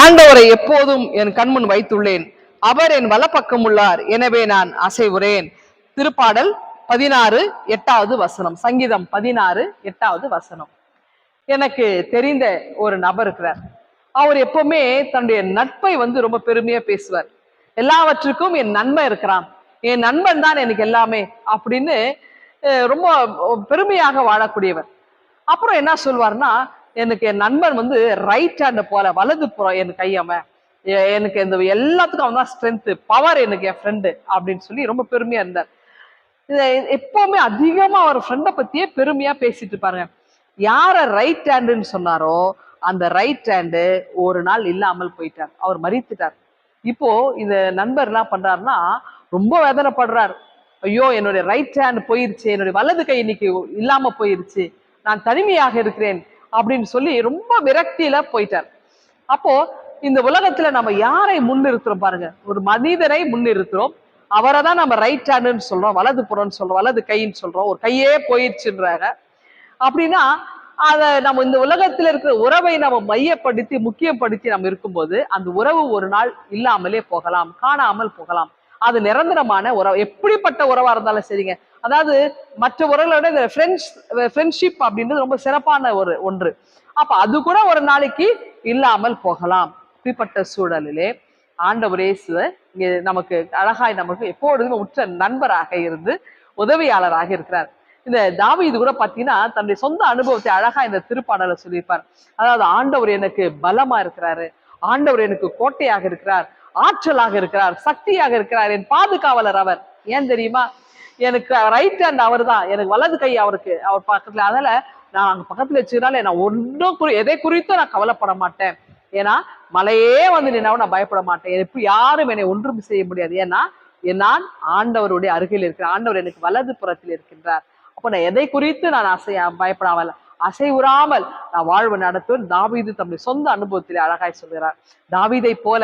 ஆண்டவரை எப்போதும் என் கண்முன் வைத்துள்ளேன். அவர் என் வலப்பக்கம் உள்ளார். எனவே நான் அசைவுறேன். திருப்பாடல் பதினாறு எட்டாவது வசனம். சங்கீதம் பதினாறு எட்டாவது வசனம். எனக்கு தெரிந்த ஒரு நபர் இருக்கிறார். அவர் எப்பவுமே தன்னுடைய நட்பை வந்து ரொம்ப பெருமையா பேசுவார். எல்லாவற்றுக்கும் என் நன்மை இருக்கிறான். என் நண்பன் தான் எனக்கு எல்லாமே அப்படின்னு ரொம்ப பெருமையாக வாழக்கூடியவர். அப்புறம் என்ன சொல்வார்னா எனக்கு என் நண்பன் வந்து ரைட் ஹேண்ட போல வலது புறம் என் கையம எனக்கு இந்த எல்லாத்துக்கும் அவன் தான் ஸ்ட்ரென்த்து பவர் எனக்கு என் ஃப்ரெண்டு அப்படின்னு சொல்லி ரொம்ப பெருமையா இருந்தார். இதை எப்பவுமே அதிகமா அவர் ஃப்ரெண்டை பத்தியே பெருமையா பேசிட்டு இருப்பாருங்க. யார ரைட் ஹேண்டுன்னு சொன்னாரோ அந்த ரைட் ஹேண்டு ஒரு நாள் இல்லாமல் போயிட்டார். அவர் மறித்துட்டார். இப்போ இந்த நண்பர் என்ன பண்றாருன்னா ரொம்ப வேதனைப்படுறார். ஐயோ என்னுடைய ரைட் ஹேண்ட் போயிருச்சு என்னுடைய வலது கை இன்னைக்கு இல்லாம போயிருச்சு. நான் தனிமையாக இருக்கிறேன். அப்படின்னு சொல்லி ரொம்ப விரக்தியில போயிட்டார். அப்போ இந்த உலகத்துல நம்ம யாரை முன்னிறுத்துறோம் பாருங்க. ஒரு மனிதரை முன்னிறுத்துறோம். அவரை தான் நம்ம ரைட் ஹேண்டுன்னு சொல்றோம் வலது புறம்னு சொல்றோம் வலது கைன்னு சொல்றோம் ஒரு கையே போயிடுச்சுன்றாங்க. அப்படின்னா அதை நம்ம இந்த உலகத்துல இருக்கிற உறவை நம்ம மையப்படுத்தி முக்கியப்படுத்தி நம்ம இருக்கும்போது அந்த உறவு ஒரு நாள் இல்லாமலே போகலாம் காணாமல் போகலாம். அது நிரந்தரமான உறவு. எப்படிப்பட்ட உறவா இருந்தாலும் சரிங்க. அதாவது மற்ற உறவுகளை விட இந்த ஃப்ரெண்ட்ஸ் ஃப்ரெண்ட்ஷிப் அப்படின்றது ரொம்ப சிறப்பான ஒரு ஒன்று. அப்ப அது கூட ஒரு நாளைக்கு இல்லாமல் போகலாம். இப்படிப்பட்ட சூழலிலே ஆண்டவர் இயேசு இங்கே நமக்கு அழகாய் நமக்கு எப்பொழுதுமே உற்ற நண்பராக இருந்து உதவியாளராக இருக்கிறார். இந்த தாவி இது கூட பார்த்தீங்கன்னா தன்னுடைய சொந்த அனுபவத்தை அழகா இந்த திருப்பாடலை சொல்லியிருப்பார். அதாவது ஆண்டவர் எனக்கு பலமா இருக்கிறாரு. ஆண்டவர் எனக்கு கோட்டையாக இருக்கிறார். ஆற்றலாக இருக்கிறார் சக்தியாக இருக்கிறார் என் பாதுகாவலர் அவர். ஏன் தெரியுமா? எனக்கு ரைட் ஹேண்ட் அவர் தான் எனக்கு வலது கை அவருக்கு அவர் பக்கத்துல. அதனால நான் அங்க பக்கத்துல வச்சுனால நான் ஒன்றும் குறி எதை குறித்தும் நான் கவலைப்பட மாட்டேன். ஏன்னா மலையே வந்து நின்னாவும் நான் பயப்பட மாட்டேன். எப்படி யாரும் என்னை ஒன்றும் செய்ய முடியாது. ஏன்னா நான் ஆண்டவருடைய அருகில் இருக்கிறேன். ஆண்டவர் எனக்கு வலது புறத்தில் இருக்கின்றார். அப்போ நான் எதை குறித்து நான் அசைய பயப்படாமல் அசைவுறாமல் நான் வாழ்வு நடத்தும் தாவீது தம்முடைய சொந்த அனுபவத்திலே அழகாய் சொல்கிறார் தாவீதை போல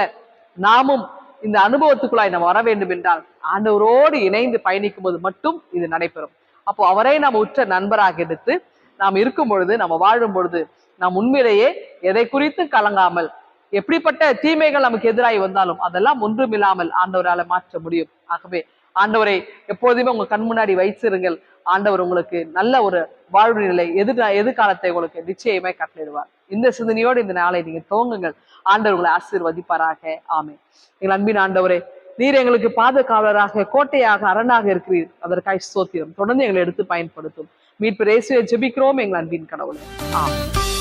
நாமும் இந்த அனுபவத்துக்குள்ளாய் நாம் வர வேண்டும் என்றால் ஆண்டவரோடு இணைந்து பயணிக்கும் போது மட்டும் இது நடைபெறும். அப்போ அவரை நாம் உற்ற நண்பராக எடுத்து நாம் இருக்கும் பொழுது நம்ம வாழும் பொழுது நாம் உண்மையிலேயே எதை குறித்து கலங்காமல் எப்படிப்பட்ட தீமைகள் நமக்கு எதிராகி வந்தாலும் அதெல்லாம் ஒன்றுமில்லாமல் ஆண்டவரால் மாற்ற முடியும். ஆகவே ஆண்டவரை எப்போதுமே உங்க கண் முன்னாடி வைச்சிருங்கள் ஆண்டவர் உங்களுக்கு நல்ல ஒரு வாழ்வு நிலை எதிர் எதிர்காலத்தை உங்களுக்கு நிச்சயமே கட்டளிடுவார் இந்த சிந்தனையோடு இந்த நாளை நீங்க துவங்குங்கள். ஆண்டவர் உங்களை ஆசீர்வதிப்பாராக. ஆமே எங்கள் அன்பின் ஆண்டவரே நீர் எங்களுக்கு பாதுகாவலராக கோட்டையாக அரணாக இருக்கிறீர். அதற்காய் சோத்திரம் தொடர்ந்து எங்களை எடுத்து பயன்படுத்தும். மீட்பு ரேசியை ஜெபிக்கிறோம் எங்கள் அன்பின் கடவுளே. ஆமாம்